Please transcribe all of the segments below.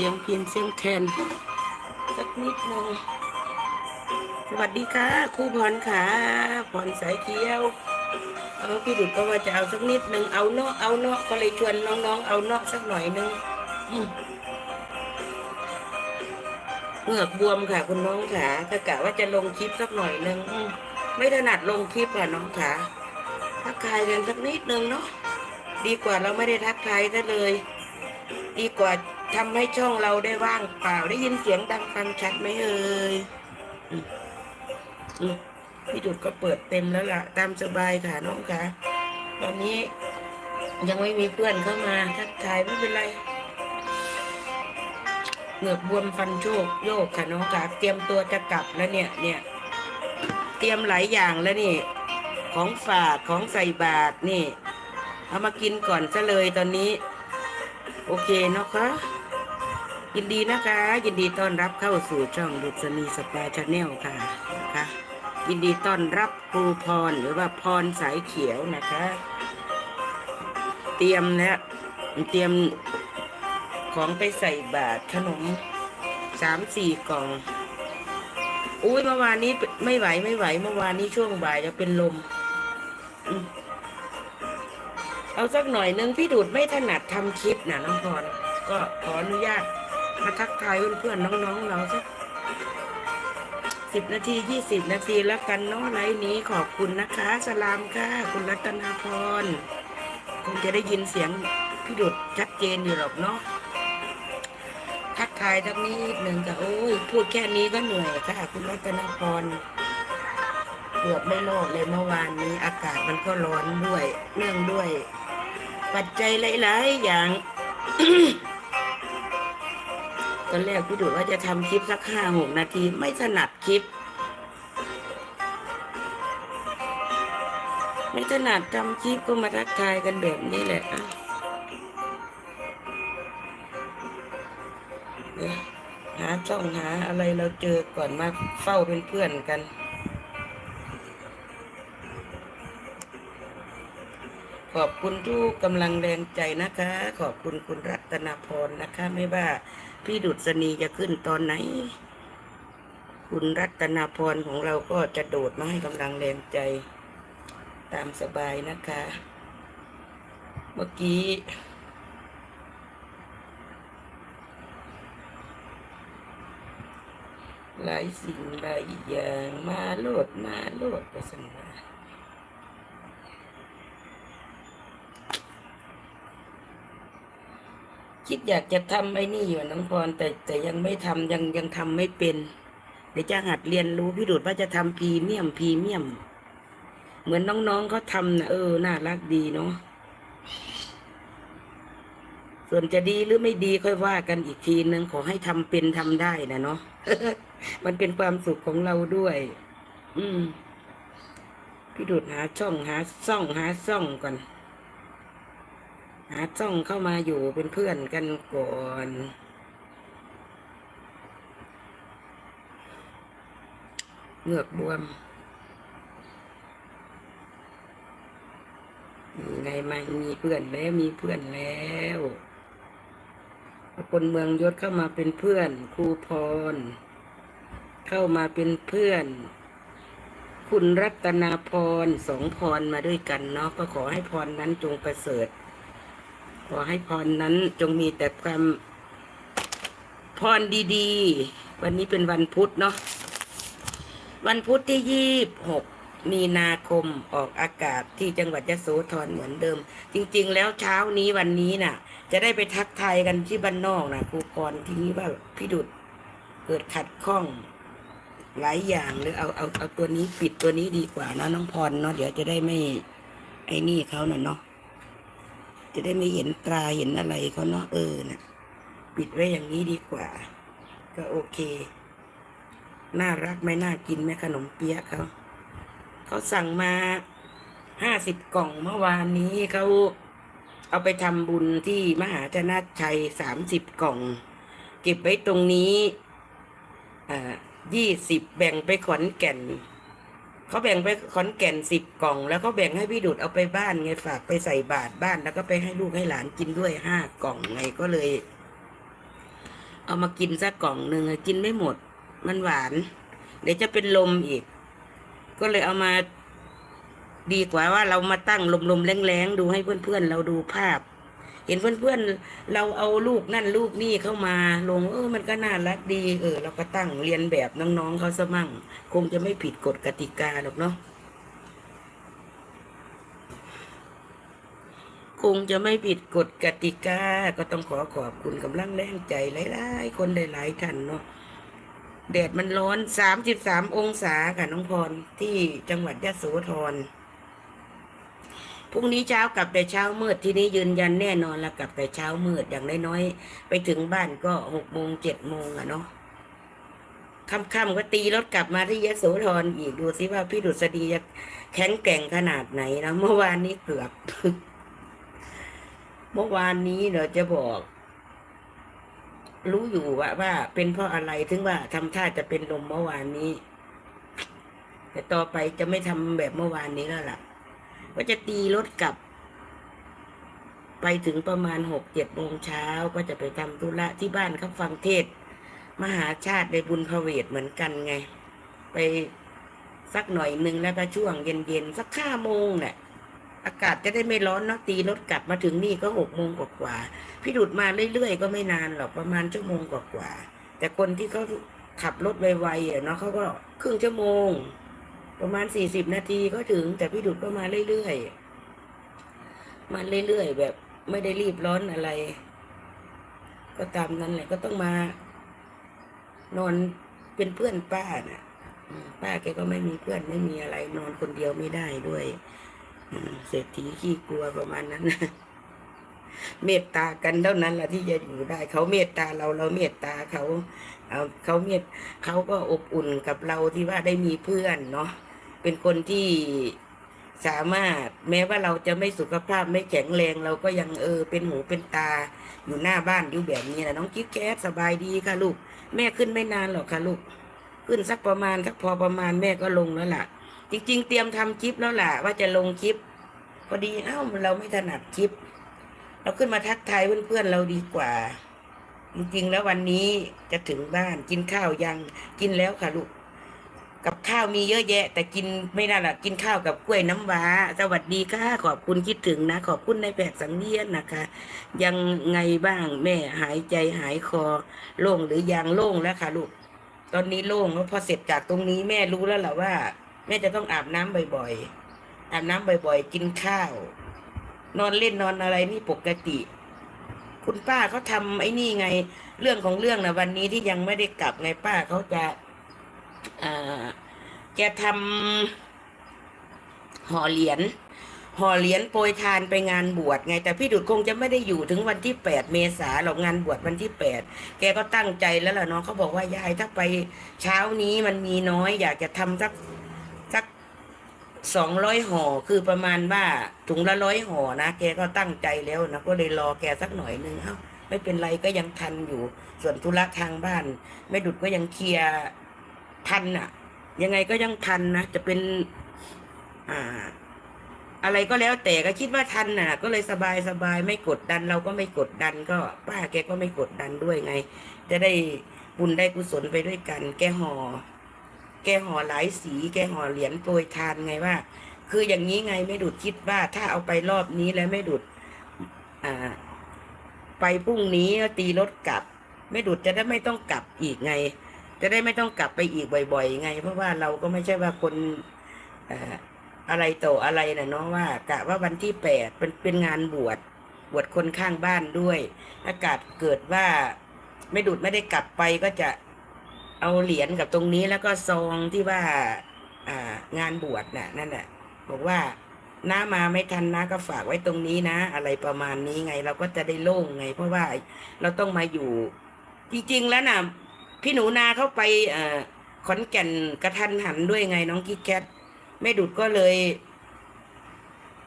เออเสียงพินเสียงแคนสักนิดหนึ่งสวัสดีค่ะครูพรค่ะพรสายเขียวเออพี่ดุดก็ว่าจะเอาสักนิดหนึ่งเอาเนาะเอาเนาะก็เลยชวนน้องๆ เอาเนาะสักหน่อยหนึงเหงือกบวมค่ะคุณน้องขาถ้ากะว่าจะลงคลิปสักหน่อยหนึงไม่ถนัดลงคลิปอะน้องขาทักทายกันสักนิดหนึ่งเนาะดีกว่าเราไม่ได้ทักทายซะเลย ดีกว่า ทำให้ช่องเราได้ว่างเปล่า ได้ยินเสียงดังฟังชัดไหมเอ่ยพี่ดุดก็เปิดเต็มแล้วล่ะ ตามสบายค่ะน้องค่ะ ตอนนี้ยังไม่มีเพื่อนเข้ามา ทักทายไม่เป็นไรเหงือกบวมฟันโชกโยกค่ะน้องค่ะ เตรียมตัวจะกลับแล้วเนี่ย เนี่ย เตรียมหลายอย่างแล้วนี่ ของฝากของใส่บาตรนี่ เอามากินก่อนซะเลยตอนนี้ โอเคเนาะคะ ยินดีนะคะ ยินดีต้อนรับเข้าสู่ช่องดุษณีสปาชาแนลค่ะนะคะยินดีต้อนรับครูพรหรือว่าพรสายเขียวนะคะ เตรียมแล้วเตรียมของไปใส่บาตรขนมสามสี่กล่อง อุ้ยเมื่อวานนี้ไม่ไหวไม่ไหว เมื่อวานนี้ช่วงบ่ายจะเป็นลมอืมเอาสักหน่อยนึงพี่ดูดไม่ถนัดทำคลิปนะน้องพรก็ขออนุญาต มาทักทายเพื่อนๆน้องๆเราสักสิบนาทียี่สิบนาทีแล้วกันเนาะไลฟ์นี้ขอบคุณนะคะ สลามค่ะ คุณรัตนาพรคงจะได้ยินเสียงพี่ดุดชัดเจนอยู่หรอกเนาะทักทายทักนิดหนึ่งค่ะโอ้ยพูดแค่นี้ก็เหนื่อยค่ะ คุณรัตนาพรเกือบไม่รอดเลยเมื่อวานนี้อากาศมันก็ร้อนด้วยเนื่องด้วย ปัจจัยหลาย ๆ อย่าง ตอนแรกพี่ดูว่าจะทำคลิปสักห้าหกนาทีไม่ถนัดคลิป ไม่ถนัดทำคลิปก็มาทักทายกันแบบนี้แหละหาช่องหาอะไรเราเจอก่อนมาเฝ้าเป็นเพื่อนกัน ขอบคุณทุกกำลังแรงใจนะคะ ขอบคุณคุณรัตนาพรนะคะ ไม่ว่า พี่ดุษณีจะขึ้นตอนไหน คุณรัตนาพรของเราก็จะโดดมาให้กำลังแรงใจ ตามสบายนะคะ เมื่อกี้หลายสิ่งหลายอย่างมาโลดมาโลดประสันมา คิดอยากจะทำไอ้นี่อยู่น้องพรแต่แต่ยังไม่ทำยังยังทำไม่เป็น เดี๋ยวจะหัดเรียนรู้พี่ดูดว่าจะทำพรีเมียมพรีเมียม เหมือนน้องๆเขาทำนะเออน่ารักดีเนาะส่วนจะดีหรือไม่ดีค่อยว่ากันอีกทีนึงขอให้ทำเป็นทำได้นะเนาะมันเป็นความสุขของเราด้วย อืมพี่ดูดหาช่องหาซ่องหาซ่องก่อน หาซ่องเข้ามาอยู่เป็นเพื่อนกันก่อนเหงือกบวมไงมามีเพื่อนแล้วมีเพื่อนแล้วคนเมืองยศเข้ามาเป็นเพื่อนครูพร เข้ามาเป็นเพื่อน คุณรัตนาพรสองพรมาด้วยกันเนาะก็ขอให้พรนั้นจงประเสริฐ ขอให้พรนั้นจงมีแต่ความพรดีๆ วันนี้เป็นวันพุธเนาะ วันพุธที่ยี่หกมีนาคมออกอากาศที่จังหวัดยะโสธรเหมือนเดิม จริง ๆ แล้วเช้านี้วันนี้น่ะ จะได้ไปทักทายกันที่บ้านนอกนะครูพรทีนี้ว่าพี่ดุดเกิดขัดข้องหลายอย่างหรือเอาเอาเอาตัวนี้ปิดตัวนี้ดีกว่านะน้องพรเนาะเดี๋ยวจะได้ไม่ไอ้นี่เขาน่ะเนาะ จะได้ไม่เห็นตราเห็นอะไรเขาเนาะเออนะปิดไว้อย่างนี้ดีกว่า ก็โอเค น่ารักไหมน่ากินไหมขนมเปี๊ยะเขาเขาสั่งมาห้าสิบกล่องเมื่อวานนี้เขาเอาไปทำบุญที่มหาชนะชัยสามสิบกล่อง เก็บไว้ตรงนี้อ่ายี่สิบแบ่งไปขอนแก่น เขาแบ่งไปขอนแก่นสิบกล่อง แล้วเขาแบ่งให้พี่ดุดเอาไปบ้านไงฝากไปใส่บาตรบ้านแล้วก็ไปให้ลูกให้หลานกินด้วยห้ากล่องไงก็เลย เอามากินสักกล่องหนึ่งกินไม่หมด มันหวาน เดี๋ยวจะเป็นลมอีก ก็เลยเอามาดีกว่าว่าเรามาตั้งลมๆแรงๆดูให้เพื่อนๆเราดูภาพ เห็นเพื่อนๆ เราเอาลูกนั่นลูกนี่เข้ามาลง เออ มันก็น่ารักดีเออ เราก็ตั้งเรียนแบบน้องๆเขาซะมั่ง คงจะไม่ผิดกฎกติกาหรอกเนาะคงจะไม่ผิดกฎกติกา ก็ต้องขอขอบคุณกำลังแรงใจหลายๆ คนหลายๆท่านเนาะแดดมันร้อนสามสิบสามองศาค่ะน้องพรที่จังหวัดยะโสธร พรุ่งนี้เช้ากลับแต่เช้ามืดที่นี้ยืนยันแน่นอนแล้วกลับแต่เช้ามืดอย่างน้อยๆไปถึงบ้านก็หกโมงเจ็ดโมงอะเนาะค่ำๆก็ตีรถกลับมาที่ยะโสธรอีกดูสิว่าพี่ดุษฎีจะแข็งแกร่งขนาดไหนนะเมื่อวานนี้เกือบ เมื่อวานนี้เดี๋ยวจะบอก รู้อยู่ว่าว่า เป็นเพราะอะไรถึงว่าทำท่าจะเป็นลมเมื่อวานนี้ แต่ต่อไปจะไม่ทำแบบเมื่อวานนี้แล้วล่ะ ก็จะตีรถกลับ ไปถึงประมาณหกเจ็ดโมงเช้าก็จะไปทำธุระที่บ้านเขาฟังเทศ มหาชาติในบุญพระเวทเหมือนกันไง ไปสักหน่อยหนึ่งแล้วก็ช่วงเย็นๆสักห้าโมงเนี่ยอากาศจะได้ไม่ร้อนเนาะตีรถกลับมาถึงนี่ก็หกโมงกว่าๆพี่ดุดมาเรื่อยๆก็ไม่นานหรอกประมาณชั่วโมงกว่าๆแต่คนที่เขาขับรถไวๆเนาะเขาก็ครึ่งชั่วโมง ประมาณสี่สิบนาทีก็ถึง แต่พี่ดุดก็มาเรื่อยๆมาเรื่อยๆแบบไม่ได้รีบร้อนอะไร ก็ตามนั้นแหละก็ต้องมา นอนเป็นเพื่อนป้าน่ะ ป้าแกก็ไม่มีเพื่อนไม่มีอะไร นอนคนเดียวไม่ได้ด้วยเศรษฐีขี้กลัวประมาณนั้นเมตตากันเท่านั้นแหละที่จะอยู่ได้ เขาเมตตาเราเราเมตตาเขาเขาเมตเขาก็อบอุ่นกับเราที่ว่าได้มีเพื่อนเนาะ เป็นคนที่สามารถแม้ว่าเราจะไม่สุขภาพไม่แข็งแรง เราก็ยังเออเป็นหูเป็นตาอยู่หน้าบ้านอยู่แบบนี้นะน้องกิ๊กแก๊สสบายดีค่ะลูก แม่ขึ้นไม่นานหรอกค่ะลูก ขึ้นสักประมาณสักพอประมาณแม่ก็ลงแล้วล่ะ จริง ๆ เตรียมทำคลิปแล้วล่ะ ว่าจะลงคลิปพอดีเอ้าเราไม่ถนัดคลิป เราขึ้นมาทักทายเพื่อนๆเราดีกว่า จริงๆแล้ววันนี้จะถึงบ้านกินข้าวยังกินแล้วค่ะลูก กับข้าวมีเยอะแยะ แต่กินไม่ได้ละกินข้าวกับกล้วยน้ำว้า สวัสดีค่ะ ขอบคุณคิดถึงนะ ขอบคุณในแผกสังเวียนนะคะ ยังไงบ้างแม่หายใจหายคอ โล่งหรือยังโล่งแล้วค่ะลูก ตอนนี้โล่งแล้วพอเสร็จจากตรงนี้แม่รู้แล้วแหละว่า แม่จะต้องอาบน้ำบ่อยๆอาบน้ำบ่อย ๆ กินข้าว นอนเล่นนอนอะไรนี่ปกติคุณป้าเขาทำไอ้นี่ไง เรื่องของเรื่องนะวันนี้ที่ยังไม่ได้กลับไงป้าเขาจะ แกทำห่อเหรียญห่อเหรียญโปรยทานไปงานบวชไง แต่พี่ดุดคงจะไม่ได้อยู่ถึงวันที่แปดเมษาหรอกงานบวชวันที่แปดแกก็ตั้งใจแล้วล่ะเนาะเขาบอกว่ายายถ้าไปเช้านี้มันมีน้อย อยากจะทำสักสักสองร้อยห่อคือประมาณว่าถุงละร้อยห่อนะแกก็ตั้งใจแล้วนะก็เลยรอแกสักหน่อยนึงเอ้าไม่เป็นไรก็ยังทันอยู่ ส่วนธุระทางบ้านแม่ดุดก็ยังเคลียร์ ทันอะยังไงก็ยังทันนะจะเป็นอ่า อะไรก็แล้วแต่ก็คิดว่าทันน่ะ ก็เลยสบายสบายไม่กดดัน เราก็ไม่กดดันก็ ป้าแกก็ไม่กดดันด้วยไง จะได้บุญได้กุศลไปด้วยกัน แกห่อแกห่อหลายสี แกห่อเหรียญโปรยทานไงว่า คืออย่างนี้ไงไม่ดุดคิดว่า ถ้าเอาไปรอบนี้แล้วไม่ดุดอ่า ไปพรุ่งนี้ตีรถกลับ ไม่ดุดจะได้ไม่ต้องกลับอีกไง จะได้ไม่ต้องกลับไปอีกบ่อยๆไง เพราะว่าเราก็ไม่ใช่ว่าคนอะไรโตออะไรนะเนาะว่ากะว่าวันที่แปดเป็นเป็นงานบวชบวชคนข้างบ้านด้วยอากาศเกิดว่าไม่ดุดไม่ได้กลับไปก็จะเอาเหรียญกับตรงนี้แล้วก็ซองที่ว่าอ่างานบวชน่ะนั่นแหละบอกว่าน้ามาไม่ทันนะก็ฝากไว้ตรงนี้นะ อะไรประมาณนี้ไง เราก็จะได้โล่งไง เพราะว่าเราต้องมาอยู่ จริงๆแล้วน่ะ พี่หนูนาเข้าไปอขอนแก่นกระทันหันด้วยไงน้องกิ๊กแคทแม่ดุดก็เลย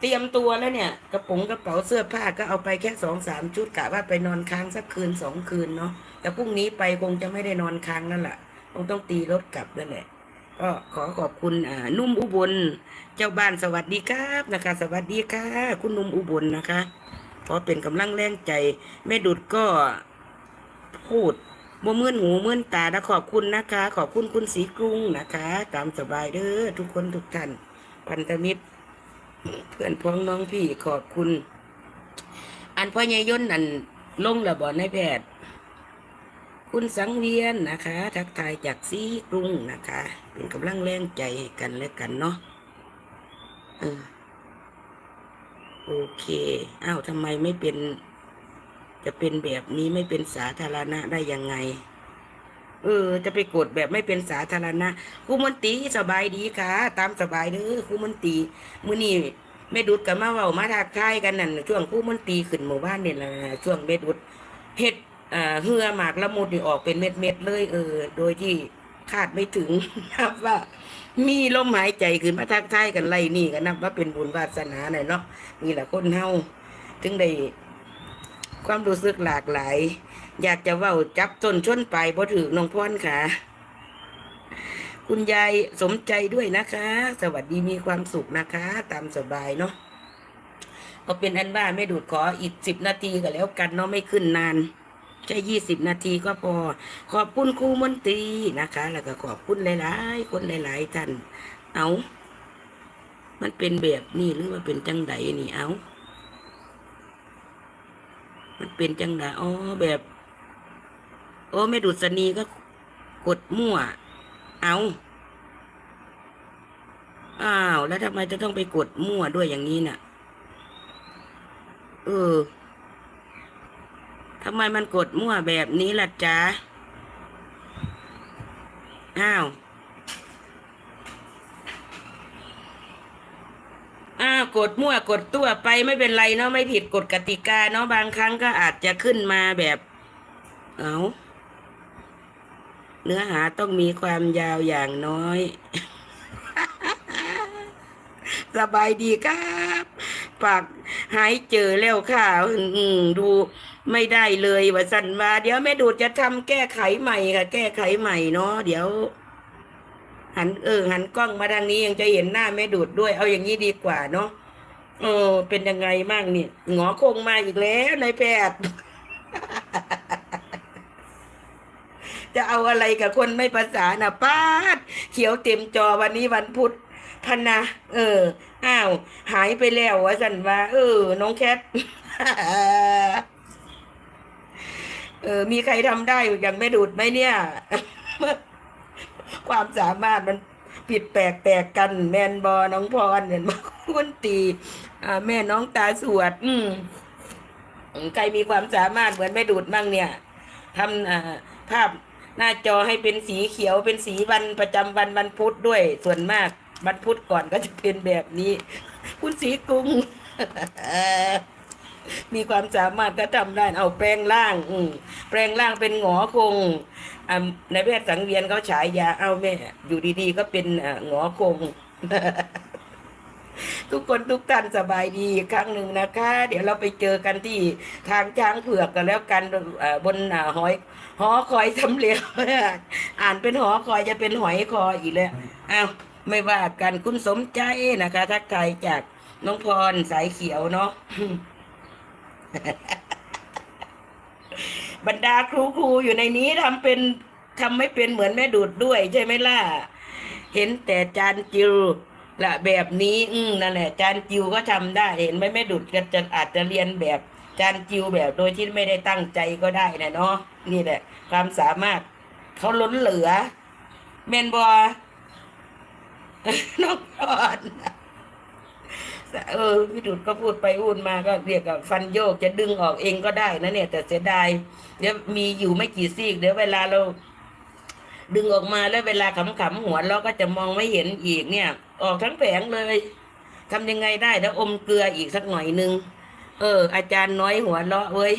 เตรียมตัวแล้วเนี่ย กระป๋องกระเป๋าเสื้อผ้าก็เอาไปแค่สองสามชุดกะว่าไปนอนค้างสักคืนสองคืนเนาะแต่พรุ่งนี้ไปคงจะไม่ได้นอนค้างนั่นแหละคงต้องตีรถกลับนั่นแหละก็ขอขอบคุณอ่านุ่มอุบล เจ้าบ้านสวัสดีครับนะคะ สวัสดีค่ะ คุณนุ่มอุบลนะคะเพราะเป็นกำลังแรงใจแม่ดุดก็พูด บ่มื่นหูมื่นตาและขอบคุณนะคะ ขอบคุณคุณสีกรุงนะคะ ตามสบายเด้อทุกคนทุกท่านพันธมิตร เพื่อนพ้องน้องพี่ขอบคุณ อันพ่อใหญ่ย่นนั่นลงระบอนในแพทย์ คุณสังเวียนนะคะ ทักทายจากซีกรุงนะคะ เป็นกำลังแรงใจกันและกันเนาะโอเค อ้าวทำไมไม่เป็น จะเป็นแบบนี้ไม่เป็นสาธารณะได้ยังไง เออ จะไปกดแบบไม่เป็นสาธารณะครูมนตรีสบายดีค่ะ ตามสบายเด้อครูมนตรีมื้อนี้แม่ดุดกับมาเว้ามาทักทายกันนั่นช่วงครูมนตรีขึ้นหมู่บ้านนี่ล่ะช่วงแม่ดุดเฮ็ดอ่าเหือหมากละมุดนี่ออกเป็นเม็ดๆเลย เออ โดยที่คาดไม่ถึงนับว่า มีลมหายใจขึ้นมาทักทายกันไล่นี่ก็นับว่าเป็นบุญวาสนาหน่อยเนาะนี่แหละคนเฮาถึงได้ ความรู้สึกหลากหลาย อยากจะเว้าจับต้นชนไปลายบ่ถือน้องพรค่ะ คุณยายสมใจด้วยนะคะ สวัสดีมีความสุขนะคะ ตามสบายเนาะก็เป็นอันว่าไม่ดูดขออีกสิบนาทีก็แล้วกันเนาะไม่ขึ้นนานแค่ยี่สิบนาทีก็พอ ขอบคุณครูมนตรีนะคะ แล้วก็ขอบคุณหลายๆ คนหลาย ๆ ท่าน เอา มันเป็นแบบนี้หรือว่าเป็นจังไดนี่เอา มันเป็นจังไดอ๋อแบบ โอ้ไม่ดูดสนีก็กดมั่ว เอาอ้าว แล้วทำไมจะต้องไปกดมั่วด้วยอย่างนี้น่ะ เออทำไมมันกดมั่วแบบนี้ล่ะจ๊ะ อ้าวากดมั่วกดตัวไปไม่เป็นไรเนาะไม่ผิดกฎกติกาเนาะบางครั้งก็อาจจะขึ้นมาแบบ เอาเนื้อหาต้องมีความยาวอย่างน้อย สบายดีครับปากหายเจอแล้วค่ะ อืมดูไม่ได้เลยว่าสันว่าเดี๋ยวแม่ดูดจะทำแก้ไขใหม่ค่ะ แก้ไขใหม่เนาะเดี๋ยว หันเออหันกล้องมาทางนี้ยังจะเห็นหน้าแม่ดูดด้วย เอาอย่างนี้ดีกว่าเนาะเออ เป็นยังไงบ้างนี่หงอคงมาอีกแล้วนายแพทย์จะเอาอะไรกับคนไม่ภาษาน่ะป้าดเขียวเต็มจอวันนี้วันพุธพันนะเออ อ้าว หายไปแล้ววะสันว่า เออ น้องแคทเออ มีใครทำได้อย่างไม่ดูดไหมเนี่ย ความสามารถมันผิดแปลกแตกกันแมนบอน้องพรเห็นมาคุณตีอ่าแม่น้องตาสวด อืมใครมีความสามารถเหมือนแม่ดูดบ้างเนี่ยทำอ่าภาพหน้าจอให้เป็นสีเขียวเป็นสีวันประจำวันวันพุธด้วย ส่วนมากวันพุธก่อนก็จะเป็นแบบนี้ คุณสีกรุง มีความสามารถก็ทำได้เอาแปลงร่าง อืแปลงร่างเป็นหงอคงในแพทย์สังเวียนเขาฉายยาเอาแม่ อยู่ดีๆ ก็เป็นหงอคงทุกคนทุกท่านสบายดีครั้งหนึ่งนะคะ เดี๋ยวเราไปเจอกันที่ทางช้างเผือกกันแล้วกันบนหอย หอคอยสำเร็จอ่านเป็นหอคอยจะเป็นหอยคอยอีกแล้วอ้าวไม่ว่ากันคุณสมใจนะคะทักทายจากน้องพรสายเขียวเนาะ บรรดาครูครูอยู่ในนี้ทำเป็นทำไม่เป็นเหมือนแม่ดูดด้วยใช่ไหมล่ะ เห็นแต่จานจิวละแบบนี้อืมนั่นแหละจานจิวก็ทำได้เห็นไหมแม่ดูดก็จะอาจจะเรียนแบบจานจิวแบบโดยที่ไม่ได้ตั้งใจก็ได้นะเนาะนี่แหละ ความสามารถเขาล้นเหลือเมนบอน้องพร เออพี่ดุดก็พูดไปพูดมาก็เรียกกับฟันโยกจะดึงออกเองก็ได้นะเนี่ย แต่เสียดายเดี๋ยวมีอยู่ไม่กี่ซีกเดี๋ยวเวลาเรา ดึงออกมาแล้วเวลาขำๆหัวเราก็จะมองไม่เห็นอีกเนี่ย ออกทั้งแผงเลยทำยังไงได้แล้วอมเกลืออีกสักหน่อยนึงเออ อาจารย์น้อยหัวเราะเว้ย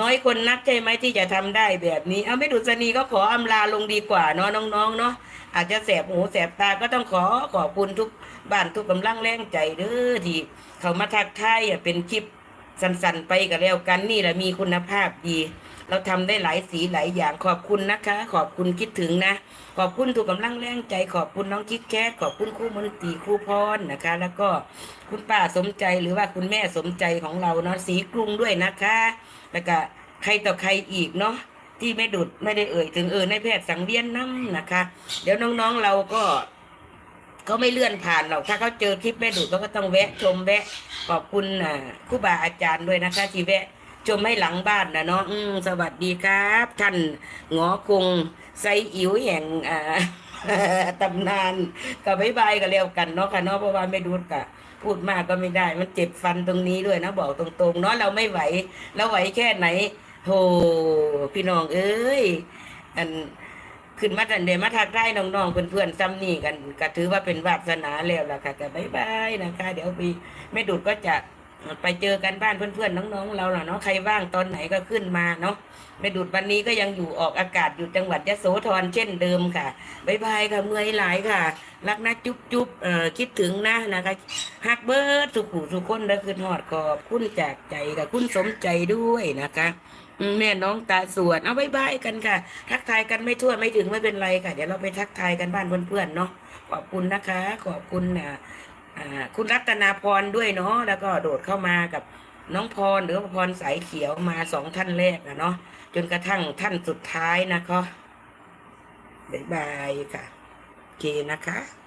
น้อยคนนักใช่ไหมที่จะทำได้แบบนี้ เอาไม่ดุษณีก็ขออำลาลงดีกว่าเนาะน้องๆเนาะ อาจจะแสบหูแสบตาก็ต้องขอขอบคุณทุกบ้านทุกกำลังแรงใจเด้อที่เขามาทักทายเป็นคลิปสั้นๆไปก็แล้วกันนี่แหละมีคุณภาพดี เราทำได้หลายสีหลายอย่างขอบคุณนะคะ ขอบคุณคิดถึงนะ ขอบคุณถูกกำลังแรงใจ ขอบคุณน้องคิดแคทขอบคุณครู่มนตรีครู่พรนะคะ แล้วก็คุณป้าสมใจหรือว่าคุณแม่สมใจของเราเนาะสีกรุงด้วยนะคะ แล้วก็ใครต่อใครอีกเนาะ ที่ไม่ดุดไม่ได้เอ่ยถึงเออในแพทย์สังเวียนน้ำนะคะ เดี๋ยวน้องๆเราก็เขาไม่เลื่อนผ่านหรอกถ้าเขาเจอคลิปแม่ดุดเขาก็ต้องแวะชมแวะขอบคุณอ่าครูบาอาจารย์ด้วยนะคะ ที่แวะชมให้หลังบ้านนะเนาะอืมสวัสดีครับ ท่านหงอคงไซอิ๋วแห่งอ่าตำนานก็บายบายกันแล้วกันเนาะค่ะเนาะเพราะว่าไม่ดูดกะพูดมากก็ไม่ได้ มันเจ็บฟันตรงนี้ด้วยนะบอกตรงๆเนาะเราไม่ไหวเราไหวแค่ไหน โหพี่น้องเอ้ย อันขึ้นมาทันเดมาทักได้น้องๆเพื่อนๆซ้ำนี่กันก็ถือว่าเป็นวาสนาแล้วล่ะค่ะก็บายบายนะคะ เดี๋ยวไปไม่ดุดก็จะ ไปเจอกันบ้านเพื่อนๆน้องๆเราล่ะเนาะใครว่างตอนไหนก็ขึ้นมาเนาะแม่ดุดวันนี้ก็ยังอยู่ออกอากาศอยู่จังหวัดยะโสธรเช่นเดิมค่ะบายบายค่ะเมื่อยหลายค่ะ รักนะจุ๊บจุ๊บเอ่อคิดถึงนะนะคะฮักเบิร์ดสุขุสุขคนแล้วคือหอดขอบคุณจากใจกับคุณสมใจด้วยนะคะแม่น้องตาสวนเอาบายบายกันค่ะ ทักทายกันไม่ทั่วไม่ถึงไม่เป็นไรค่ะ เดี๋ยวเราไปทักทายกันบ้านเพื่อนๆเนาะขอบคุณนะคะ ขอบคุณอ่าอ่า คุณรัตนาพรด้วยเนาะแล้วก็โดดเข้ามากับน้องพรหรือว่าพรสายเขียวมาสองท่านแรกนะเนาะจนกระทั่งท่านสุดท้ายนะคะบ๊ายบายค่ะโอเคนะคะ